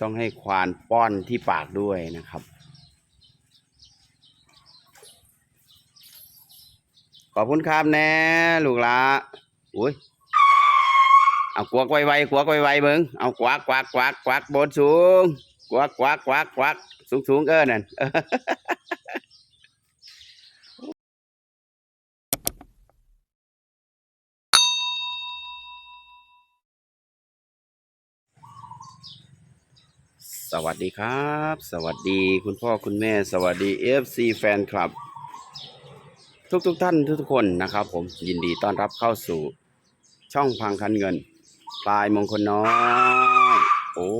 ต้องให้ควานป้อนที่ปากด้วยนะครับ ขอบคุณครับแน่ลูกหละอุ้ยเอากวักไวๆกวักไวๆเบิ้งเอากวักกวักกวักกวักบนสูงกวักกวักกวักกวักสูงสูงเออนั่น ส วัสดีครับ สวัสดีคุณพ่อคุณแม่ สวัสดี FC แฟนคลับ ทุกทุกท่านทุกทุกคนนะครับ ผมยินดีต้อนรับเข้าสู่ ช่องพังคันเงิน ปลายมงคลน้อยโอ้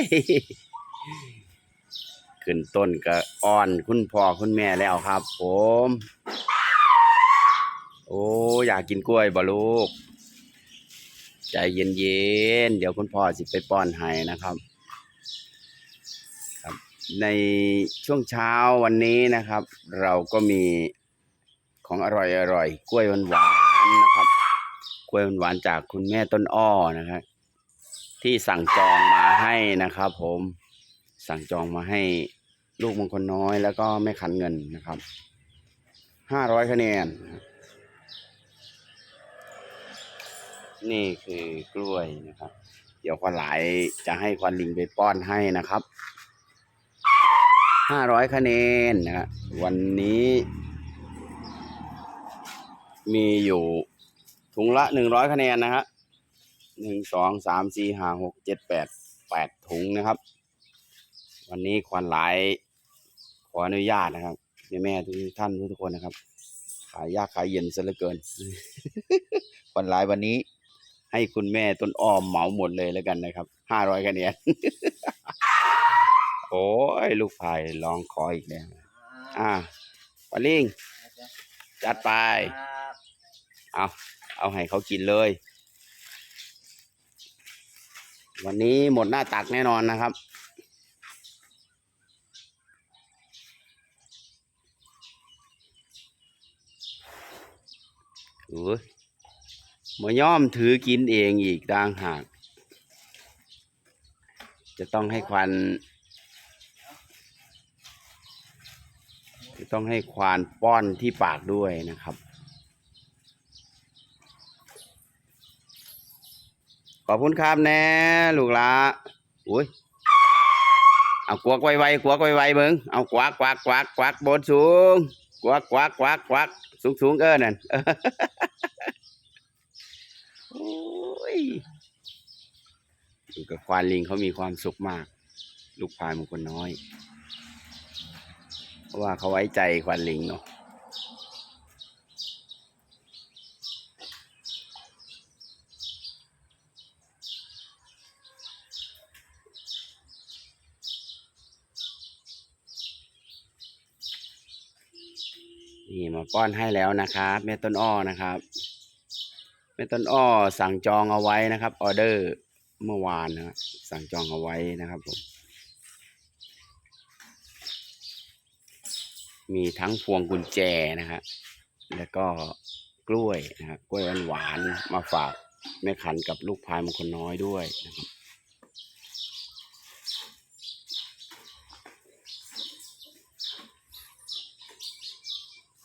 ยขึ้นต้นก็อ่อนคุณพ่อคุณแม่แล้วครับ ผม โอ้อยากกินกล้วยบ่ลูก ใจเย็นๆเดี๋ยวคุณพ่อสิไปป้อนให้นะครับ ในช่วงเช้าวันนี้นะครับ เราก็มีของอร่อยอร่อยๆกล้วยหวานๆนะครับ กล้วยหวานๆจากคุณแม่ต้นอ้อนะครับ ที่สั่งจองมาให้นะครับ ผมสั่งจองมาให้ลูกมงคลน้อยแล้วก็แม่ขันเงินนะครับห้าร้อยคะแนน นี่คือกล้วยนะครับ เดี๋ยวควันหลายจะให้ควันลิงไปป้อนให้นะครับ ห้าร้อยคะแนนนะฮะวันนี้ มีอยู่ถุงละหนึ่งร้อยคะแนนนะฮะหนึ่งสองสามสี่ห้าหกเจ็ดแปดแปดถุงนะครับ วันนี้ควันหลายขออนุญาตนะครับแม่แม่ๆทุกท่านทุกคนนะครับ ขายยากขายเย็นซะเหลือเกิน ควันหลายวันนี้ ให้คุณแม่ต้นอ้อมเหมาหมดเลยแล้วกันนะครับห้าร้อยคะแนน โอ้ย ลูกพายลองขออีกแล้วอ่าปาลิงจัดไป เอาเอาให้เขากินเลย วันนี้หมดหน้าตักแน่นอนนะครับโอ้ยมาย่อมถือกินเองอีกต่างหาก จะต้องให้ควัน จะ ต้องให้ควานป้อนที่ปากด้วยนะครับ ขอบคุณครับแน่ลูกหละอุ้ยเอากวักไวๆกวักไวๆเบิ้งเอากวักกวักกวักกวักบนสูงกวักกวักกวักกวักสูงสูงๆเออนั่นโอ้ยอยู่กับควานลิงเขามีความสุขมาก ลูกพายมงคลน้อย ราะว่าเขาไว้ใจควานลิงเนาะนี่มาป้อนให้แล้วนะครับแม่ต้นอ้อนะครับแม่ต้นอ้อสั่งจองเอาไว้นะครับ ออเดอร์เมื่อวานนะสั่งจองเอาไว้นะครับผม มีทั้งพวงกุญแจนะครับแล้วก็กล้วยนะครับกล้วยหวานๆมาฝากแม่ขันกับลูกพายมงคลน้อยด้วยนะครับ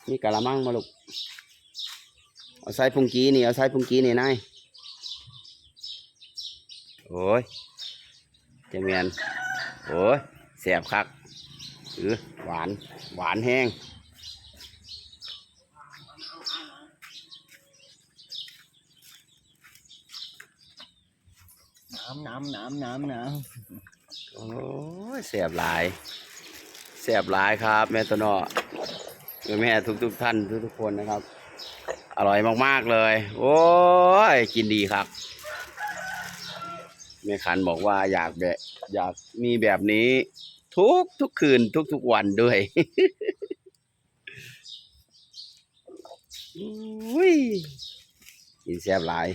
นี่กะละมังมาลูก เอาใส่พุงกี้นี่ เอาใส่พุงกี้นี่นาย โอ้ยเจเมียนโอ้ยแสบคัก เออหวานหวานแห้งน้ำน้ำน้ำน้ำน้โอ้ยแสบหลายแสบหลายครับ แม่ต้นอ้อแม่แม่ทุกทุกๆท่านทุกทุกๆคนนะครับ อร่อยมากๆเลย โอ้ยกินดีครับแม่ขันบอกว่าอยากแบบอยากมีแบบนี้ ทุกทุกคืนทุกทุกวันด้วยอุ้ยกินแซ่บหลาย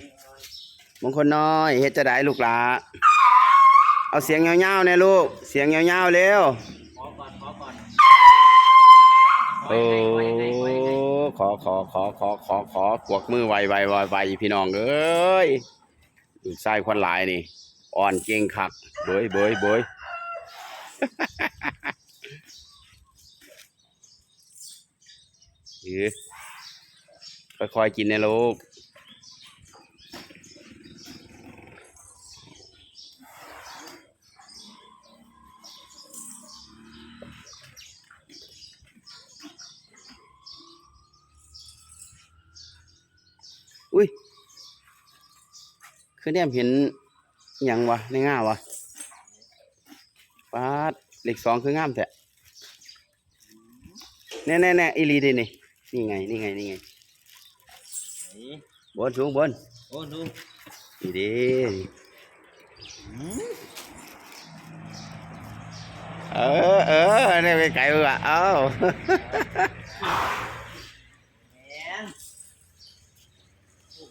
มงคลน้อยเฮ็ดจะได้ลูกหลาเอาเสียงเงาๆแน่ลูก เสียงเงาๆเร็วำขอก่อนขอก่อนโอ้ขอขอขอขอขอขอกวกมือไวไวไวไวพี่น้องเอ้ยดูไส้ควันหลายนี่ อ่อนเก่งคักเบยเบยเบย เออค่อยๆกินนะลูกอุ้ยคือเนี่ยเห็นหยังวะในง่าวะ เหล็กสองคืองามแท้แน่แน่แน่อีหลีเดินี่นี่ไงนี่ไงนี่ไงนี่บนสูงบนโอ้ดูนี่เดิอืมเออเออนี่ไปไกลว่ะเอ้าแหน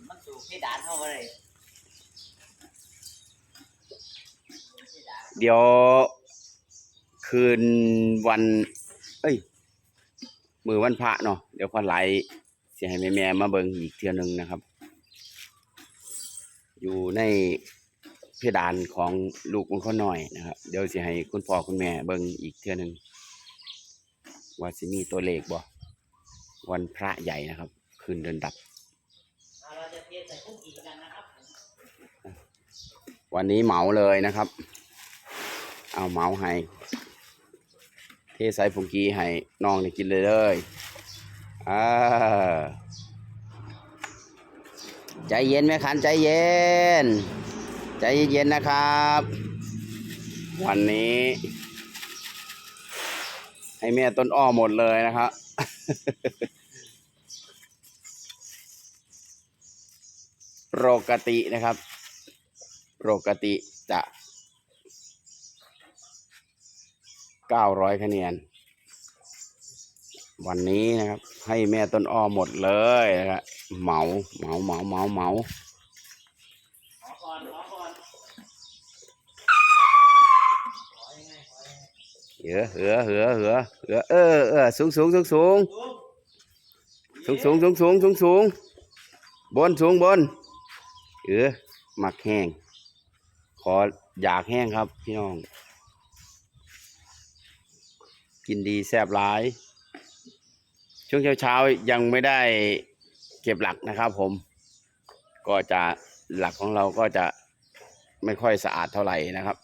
มันสูบให้ดานเข้ามาเลยเดี๋ยว คืนวัน เอ้ย มือวันพระเนาะเดี๋ยวควันไหลเสียให้แม่แม่มาเบิ่งอีกเทื่อหนึงนะครับ อยู่ในเพดานของลูกมันคนน้อยนะครับ เดี๋ยวสิให้คุณพ่อคุณแม่เบิ่งอีกเทื่อหนึงว่าสิมีตัวเลขบ่วันพระใหญ่นะครับ คืนเดินดับ วันนี้เหมาเลยนะครับ เอาเหมาให้ เทใส่ผงกีให้น้องได้กินเลยเลยอ่าใจเย็นไหมคันใจเย็น ใจเย็นๆนะครับ วันนี้ ให้แม่ต้นอ้อหมดเลยนะครับปกตินะครับปกติจะ 900คะแนน วันนี้นะครับ ให้แม่ต้นอ้อหมดเลยนะครับเหมาเหมาเหมาเหมาเหมาเหือเหือเหือเหือเหือเออเออสูงสูงสูงสูงสูงสูงสูงสูงสูงสูงสูงบนสูงบนเออหมักแห้ง ขออยากแห้งครับพี่น้อง กินดีแซ่บหลาย ช่วงเช้าๆยังไม่ได้เก็บหลักนะครับผม ก็จะหลักของเราก็จะไม่ค่อยสะอาดเท่าไหร่นะครับ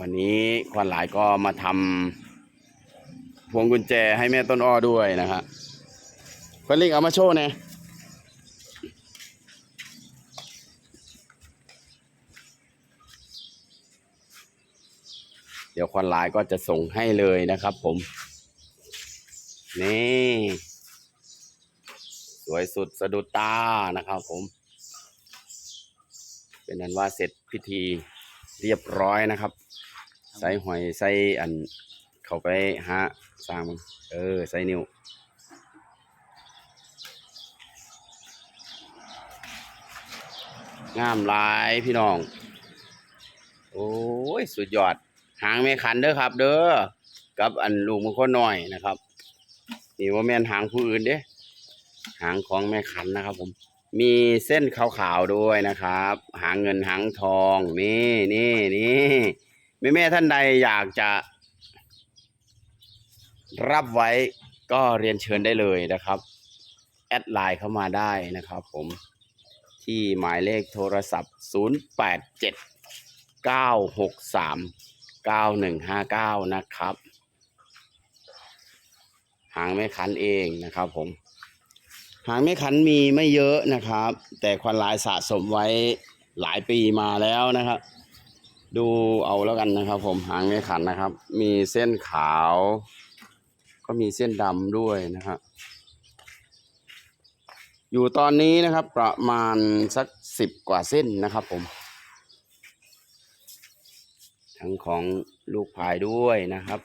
วันนี้ควันหลายก็มาทำพวงกุญแจให้แม่ต้นอ้อด้วยนะครับควันลิงเอามาโชว์หน่อย เดี๋ยวควันหลายก็จะส่งให้เลยนะครับ ผม นี่สวยสุดสะดุดตานะครับ ผม เป็นนั้นว่าเสร็จพิธีเรียบร้อยนะครับ ใส่หอยใส่อันเข้าไปหาสร้ามเออ ใส่นิ้วงามหลายพี่น้อง โอ้ย สุดยอด หางแม่ขันเด้อครับ เด้อกับอันลูกมันคนน้อยนะครับนี่ว่าแม่นหางผู้อื่นเด้หางของแม่ขันนะครับ ผม มีเส้นขาวๆด้วยนะครับ หางเงินหางทองนี่นี่นี่แม่แม่ท่านใดอยากจะ รับไว้ก็เรียนเชิญได้เลยนะครับแอดไลน์เข้ามาได้นะครับ ผมที่หมายเลขโทรศัพท์ 087 963 9159นะครับ หางไม่คันเองนะครับผม หางไม่คันมีไม่เยอะนะครับ แต่ควันลายสะสมไว้หลายปีมาแล้วนะครับ ดูเอาแล้วกันนะครับ ผมหางไม่ขันนะครับ มีเส้นขาว ก็มีเส้นดำด้วยนะครับอยู่ตอนนี้นะครับประมาณสักสิบกว่าเส้นนะครับผม ทั้งของลูกพายด้วยนะครับ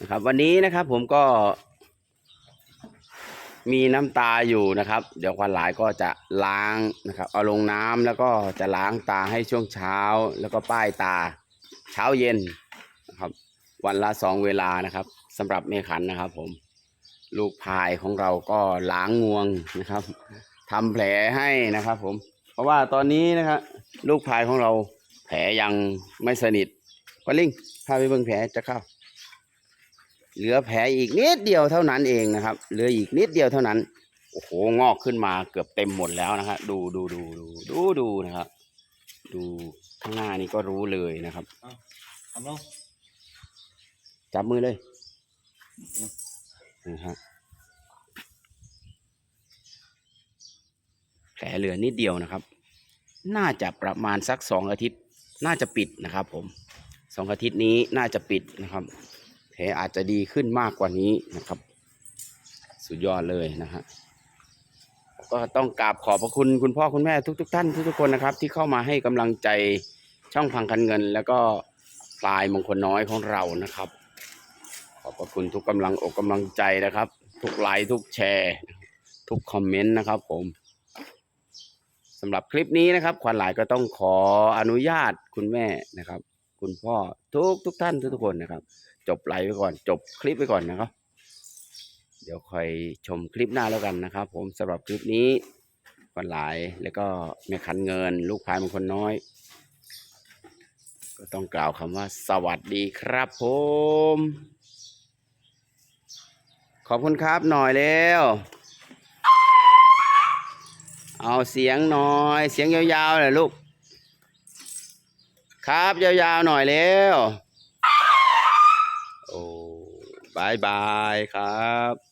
นะครับ วันนี้นะครับผมก็ มีน้ำตาอยู่นะครับ เดี๋ยวควันหลายก็จะล้างนะครับเอาลงน้ำแล้วก็จะล้างตาให้ช่วงเช้า แล้วก็ป้ายตาเช้าเย็นนะครับ วันละสองเวลานะครับ สำหรับเมขันนะครับ ผม ลูกพายของเราก็ล้างงวงนะครับทำแผลให้นะครับ ผม เพราะว่าตอนนี้นะครับลูกพายของเราแผลยังไม่สนิทก็ลิงพาไปเบิ่งแผลจะเข้า เหลือแผลอีกนิดเดียวเท่านั้นเองนะครับ เหลืออีกนิดเดียวเท่านั้นโอ้โหงอกขึ้นมาเกือบเต็มหมดแล้วนะฮะดูดูดูดูดูดูนะครับ ดูข้างหน้านี่ก็รู้เลยนะครับทำลงจับมือเลย นะฮะแผลเหลือนิดเดียวนะครับ น่าจะประมาณสักสองอาทิตย์ น่าจะปิดนะครับ ผมสองอาทิตย์นี้น่าจะปิดนะครับ แผลอาจจะดีขึ้นมากกว่านี้นะครับ สุดยอดเลยนะฮะก็ต้องกราบขอบพระคุณคุณพ่อคุณแม่ทุกๆท่านทุกๆคนนะครับ ที่เข้ามาให้กำลังใจช่องพังคันเงิน แล้วก็พลายมงคลน้อยของเรานะครับ ขอบคุณทุกกำลังอกกำลังใจนะครับ ทุกไลค์ทุกแชร์ ทุกคอมเมนต์นะครับผมสำหรับคลิปนี้นะครับ ขวัญหลายก็ต้องขออนุญาตคุณแม่นะครับ คุณพ่อทุกทุกท่านทุกทุกคนนะครับ จบไลฟ์ไปก่อน จบคลิปไปก่อนนะครับ เดี๋ยวคอยชมคลิปหน้าแล้วกันนะครับ ผมสำหรับคลิปนี้ขวัญหลายแล้วก็แม่ขันเงิน ลูกพายมงคลน้อย ก็ต้องกล่าวคำว่าสวัสดีครับผม ขอบคุณครับหน่อยเร็วเอาเสียงหน่อย เสียงยาวๆเลยลูก ครับยาวๆหน่อยเร็วโอ้บายบายครับ